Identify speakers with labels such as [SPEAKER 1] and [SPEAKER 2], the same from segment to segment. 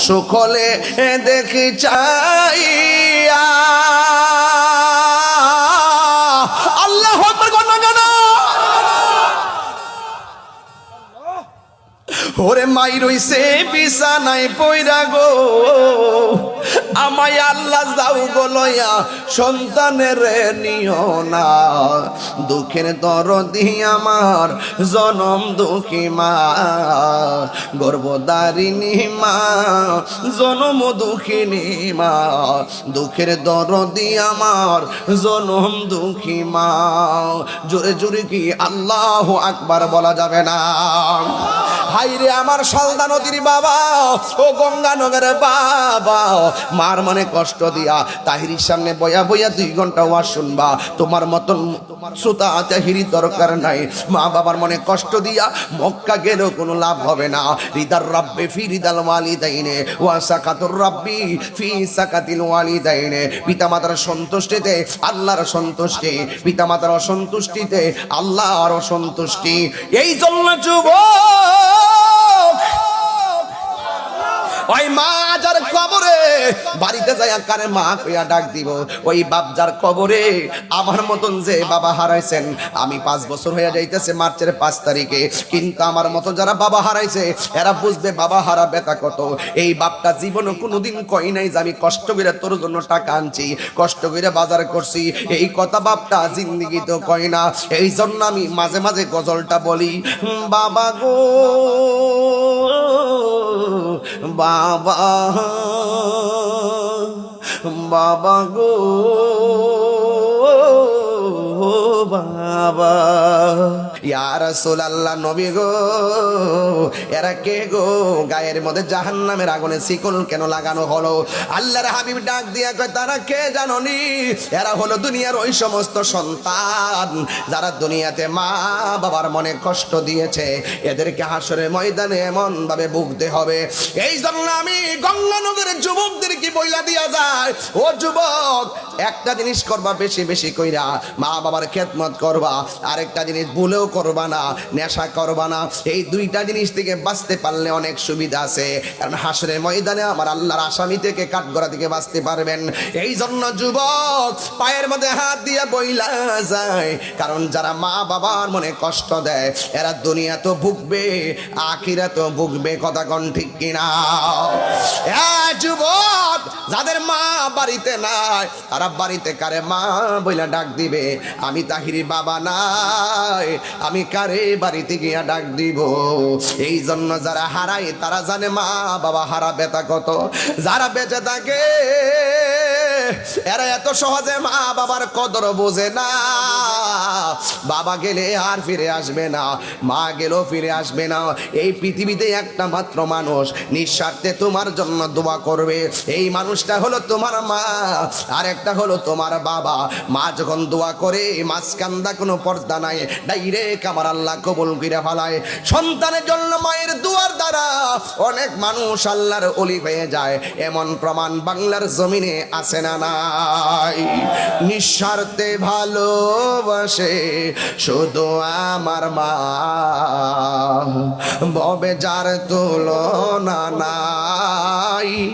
[SPEAKER 1] সুখলে দেখি চাইয়া ওরে মাই রইছে, বিছানায় পয়রা গো। আমায় আল্লাহ যাও গো লয়া সন্তানের নিও না। দুঃখের দরদি আমার, জনম দুঃখী মা। গর্ভদারিণী মা, জনম দুঃখিনী মা। দুঃখের দরদি আমার, জনম দুঃখী মা। জোরে জোরে কি আল্লাহ আকবার বলা যাবে না? হাইরে আমার সালদা নদীর বাবা, ও গঙ্গা নগরের বাবা। মার মনে কষ্ট দিয়া তাহিরির সামনে বয়া বয়া দুই ঘণ্টা ওয়াজ শুনবা। তোমার মতন শ্রোতা তাহিরি দরকার নাই। মা বাবার মনে কষ্ট দিয়া মক্কা গেলেও কোনো লাভ হবে না। রিদার রাব্বে ফি রিদাল ওয়ালিদাইনে, ওয়া সাকাতুর রাব্বি ফি সাকাতিল ওয়ালিদাইনে। পিতামাতার সন্তুষ্টিতে, আল্লাহর সন্তুষ্টি। পিতা পিতামাতার অসন্তুষ্টিতে, আল্লাহর অসন্তুষ্টি। এই জন্য যুবক ওই মা যার কবরে, বাড়িতে যাই কারে মা কইয়া ডাক দিব? ওই বাপ যার কবরে, আমার মতন যে বাবা হারাইছেন, আমি পাঁচ বছর হয়ে যাইতেছে মার্চের পাঁচ তারিখে, কিন্তু আমার মতো যারা বাবা হারাইছে, এরা বুঝবে বাবা হারা বেতা কত। এই বাপটা জীবনে কোনোদিন কই নাই যে আমি কষ্ট করে তোর জন্য টাকা আনছি, কষ্ট করে বাজার করছি। এই কথা বাপটা জিন্দিগি তো কয় না। এই জন্য আমি মাঝে মাঝে গজলটা বলি বাবা গো। বাবা বাবা গো বাবা। ইয়ার নবী গো, এরা কে গো? গায়ের মধ্যে জাহান নামের আগুনে শিকল কেন লাগানো হলো? আল্লাহর হাবিব ডাক দিয়া কয়, তারা কে জাননি? এরা হলো দুনিয়ার ওই সমস্ত সন্তান যারা দুনিয়াতে মা বাবার মনে কষ্ট দিয়েছে। এদেরকে হাসরের ময়দানে এমন ভাবে ভুগতে হবে। এই জন্য আমি গঙ্গানগরের যুবকদেরকে বইলা দিয়া যায় ও যুবক, একটা জিনিস করবা বেশি বেশি কইরা, মা বাবার খেদমত করবা। আরেকটা জিনিস ভুলেও করবা না, নেশা করবা না। এই দুইটা জিনিস থেকে বাঁচতে পারলে অনেক সুবিধা আছে। কারণ হাসরের ময়দানে আমার আল্লাহর আসামি থেকে কাঠগড়া থেকে বাঁচতে পারবেন। এই জন্য যুবক, পায়ের মধ্যে হাত দিয়ে বইলা যায়। কারণ যারা মা বাবার মনে কষ্ট দেয়, এরা দুনিয়া তো ভুগবে আখিরা তো ভুগবে, কথা কন ঠিক কিনা? যুবক! যাদের মা বাড়িতে নাই, তারা বাড়িতে কারে মা বইলা ডাক দিবে? আমি তাহিরি বাবা নাই, আমি কারে বাড়িতে গিয়া ডাক দিব? এই জন্য যারা হারায়, তারা জানে মা বাবা হারা বেতা কত। যারা বেঁচে থাকে, এরা এত সহজে মা বাবার কদর বোঝে না। বাবা গেলে আর ফিরে আসবে না, মা গেলেও ফিরে আসবে না। এই পৃথিবীতে একটা মাত্র মানুষ, নিঃস্বার্থে তোমার জন্য দোয়া করবে। এই মানুষটা হলো তোমার মা আর একটা হলো তোমার বাবা। মা যখন দোয়া করে মাঝকান্দা কোনো পর্দা নাই। ডাইরেক্ট আমার আল্লাহ কবুল করে ফেলায়। সন্তানের জন্য মায়ের দুয়ার দ্বারা অনেক মানুষ আল্লাহর অলি হয়ে যায়। এমন প্রমাণ বাংলার জমিনে আছে না নাই। নিঃস্বার্থে ভালোবাসে শুধু আমার মা। ববে যার তুলনা নাই।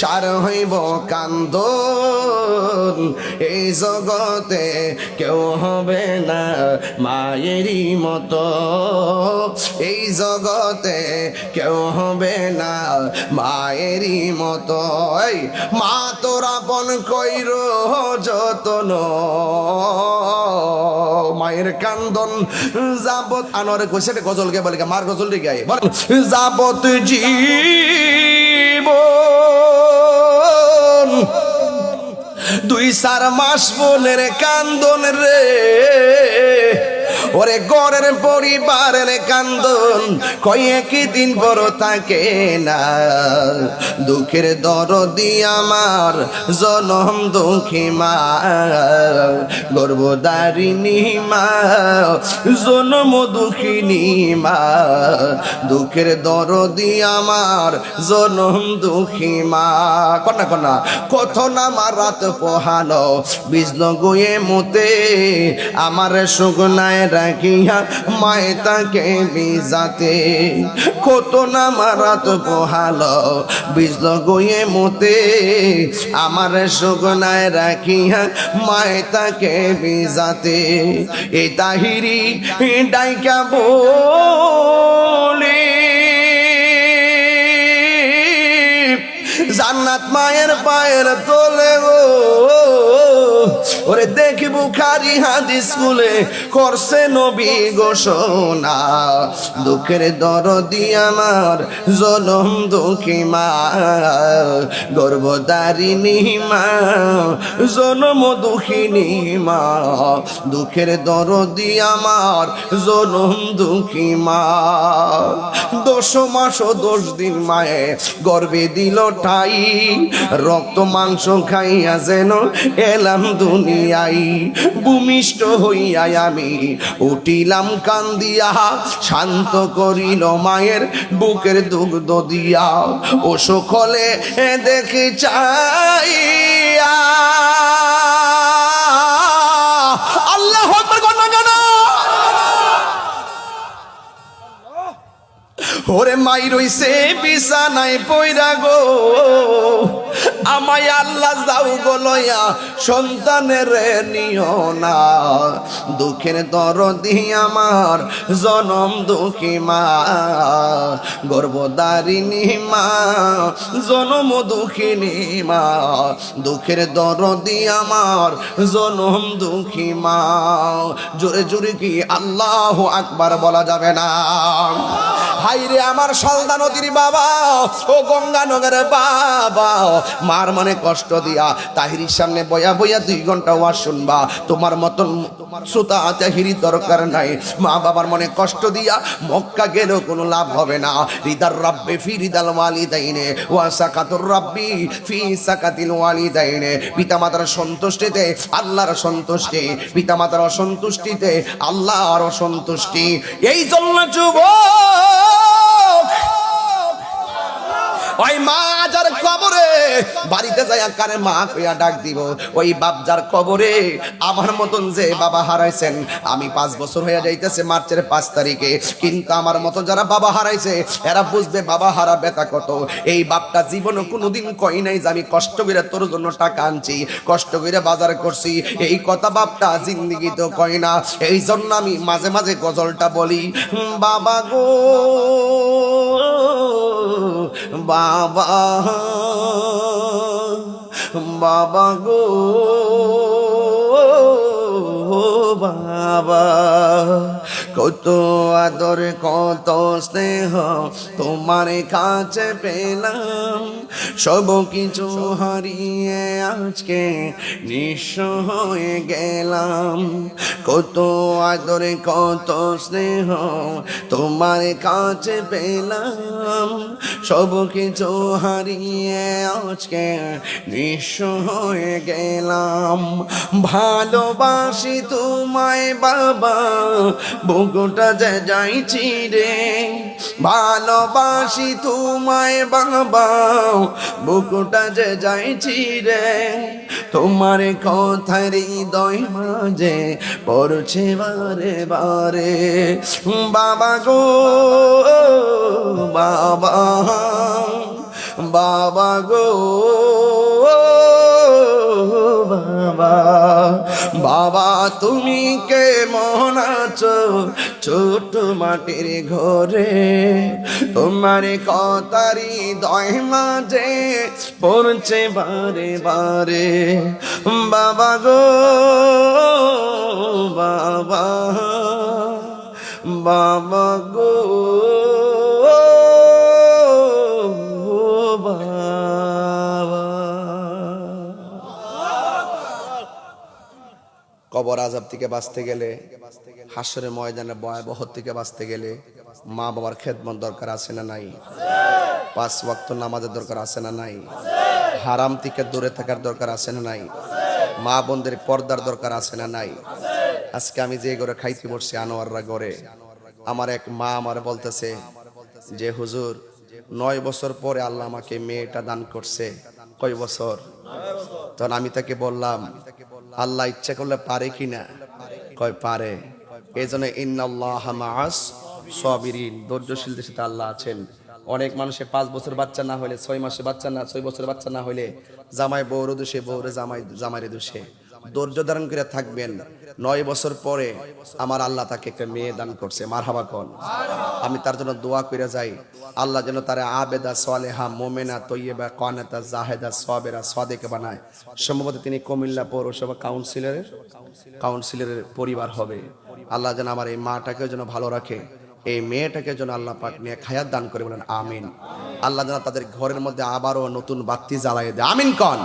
[SPEAKER 1] সার হইব কান্দ এই জগতে কেউ হবে না মায়েরই মতো। এই জগতে কেউ হবে না মায়েরই মতো। মা তোরা পন কইর যতন। মায়ের কান্দন যাবত আনোয়ারে কইছে গজলকে বলে মার গজল বল যাবত জীবন। দুই চার মাস বোনের কান্দন রে। ওরে গড়ের পরিবারের কান্দন কয়ে কি দিন বড় থাকে না। দুঃখের দরদি আমার, জনম দুঃখী মা। গর্ভদারিণী মা, জনম দুঃখিনী মা। দুঃখের দরদি আমার, জনম দুঃখী মা। কন্যা কন্যা, কত না মারাত পোহানো বিষ্ণ গুয়ে মতে, আমার সুগনায় রাখিয়া মায়ে তাকে বিজাতে। কত না মারাত পোহালো বিষ্ণ গুয়ে মতে। আমার সুগনায় রাখিয়া মায়ে তাকে বিজাতে। এই তাহিরি ডাইকা বলে, জান্নাত মায়ের পায়ের তোলে গো ওরে দেখি বুখারি হাদিস স্কুলে করছে নবী ঘোষণা। দুঃখের দরদি আমার জনম দুঃখী মা। গর্ভদারিণী মা জনম দুঃখিনী মা। দুঃখের দরদি আমার জনম দুঃখী মা। দশ মাস দশ দিন মায়ে গর্বে দিল ঠাই, রক্ত মাংস খাইয়া যেন এলাম দুনিয়াই ভূমিষ্ঠ হইয়া আমি। উঠিলাম কান্দিয়া, শান্ত করিল মায়ের বুকের দুগ্ধ দিয়া। ও সকলে দেখি চাইয়া। ওরে মাই রইছে, বিছানায় পয়রা গো। আমায় আল্লাহ যাও গো লয়া, সন্তানের নিও না। দুঃখের দরদি আমার, জনম দুঃখী মা। গর্ভদারিণী মা, জনম দুঃখিনী মা। দুঃখের দরদি আমার, জনম দুঃখী মা। জোরে জোরে কি আল্লাহ আকবার বলা যাবে না? হাইরে আমার সলদা নদীর বাবা, ও গঙ্গা নগরের বাবা। মার মনে কষ্ট দিয়া তাহিরির সামনে বয়া বয়া দুই ঘণ্টা ওয়াজ শুনবা। তোমার মতন শ্রোতা তাহিরি দরকার নাই। মা বাবার মনে কষ্ট দিয়া মক্কা গেলেও কোনো লাভ হবে না। রিদার রাব্বে ফি রিদাল ওয়ালিদাইনে, ওয়া সাকাতুর রাব্বি ফি সাকাতিল ওয়ালিদাইনে। পিতামাতার সন্তুষ্টিতে, আল্লাহর সন্তুষ্টি। পিতামাতার অসন্তুষ্টিতে, আল্লাহর অসন্তুষ্টি। এই জন্য যুবক ওই মা যার কবরে, বাড়িতে যাই কানে মা কইয়া ডাক দিব, ওই বাপ যার কবরে, আমার মতন যে বাবা হারাইছেন, আমি পাঁচ বছর হয়ে যাইতেছে মার্চের পাঁচ তারিখে, কিন্তু আমার মতো যারা বাবা হারাইছে, এরা বুঝবে বাবা হারা বেতা কত। এই বাপটা জীবনে কোনোদিন কই নাই যে আমি কষ্ট করে তোর জন্য টাকা আনছি, কষ্ট করে বাজার করছি, এই কথা বাপটা জিন্দিগি তো কয় না। এই জন্য আমি মাঝে মাঝে গজলটা বলি, বাবা গো বাবা বাবা গো। বাবা, কত আদর, কত স্নেহ তোমার কাছে পেলাম। সব কিছু হারিয়ে আজকে নিঃস্ব হয়ে গেলাম। কত আদরে, কত স্নেহ তোমার কাছে পেলাম। সব কিছু হারিয়ে আজকে নিঃস্ব হয়ে গেলাম। ভালোবাসি তোমায় বাবা, বুকুটা যে যাইছি রে। ভালোবাসি তোমায় বাবা, বুকুটা যে যাইছি রে। তোমার কথার হৃদয় মাঝে পড়ছে বারে বারে। বাবা গো, বাবা বাবা গো। বাবা। বাবা, তুমি কে মন আছো? ছোট মাটির ঘরে তোমার কতারি দয় মাঝে পড়ছে বারে বারে। বাবা গো, বাবা বাবা গো। কবর আজাব থেকে বাঁচতে গেলে হাসরের ময়দানে ভয়াবহ থেকে বাঁচতে গেলে মা বাবার খেদমত দরকার আছে না নাই? পাঁচ ওয়াক্ত নামাজের দরকার আছে না নাই? হারাম থেকে দূরে থাকার দরকার আছে না নাই? মা বোনদের পর্দার দরকার আছে না নাই? আজকে আমি যে ঘরে খাইতে বসছি আনোয়াররা ঘরে, আমার এক মা আমার বলতেছে যে, হুজুর, নয় বছর পরে আল্লাহ আমাকে মেয়েটা দান করছে। কয় বছর? তখন আমি তাকে বললাম আল্লাহ ইচ্ছা করলে পারে কি না? কয় পারে। এই জন্য ইন্নাল্লাহ মাস সবিরিন। ধৈর্যশীলদের সাথে আল্লাহ আছেন। অনেক মানুষের পাঁচ বছর বাচ্চা না হলে ছয় মাসে বাচ্চা না, ছয় বছর বাচ্চা না হলে জামাই বউরে দোষে বৌরে জামাই জামাইরে দোষে। ধৈর্য ধারণ করে থাকবেন। নয় বছর পরে আমার আল্লাহ তাকে একটা মেয়ে দান করছে। মারহাবা কন। আমি তার জন্য দোয়া করে যাই। আল্লাহ যেন তার আবেদা সোয়ালেহা মোমেনা, তৈয়বা, কনেতা, জাহেদা, সবেরা, সদেকে বানায়। সম্ভবত তিনি কুমিল্লা পৌরসভা কাউন্সিলরের কাউন্সিলরের পরিবার হবে। আল্লাহ যেন আমার এই মাটাকেও যেন ভালো রাখে। এই মেয়েটাকে যেন আল্লাহ পাক নিয়ে খায়াত দান করে বলেন, আমিন। আল্লাহ যেন তাদের ঘরের মধ্যে আবারও নতুন বাতি জ্বালায় দেয়। আমিন কন।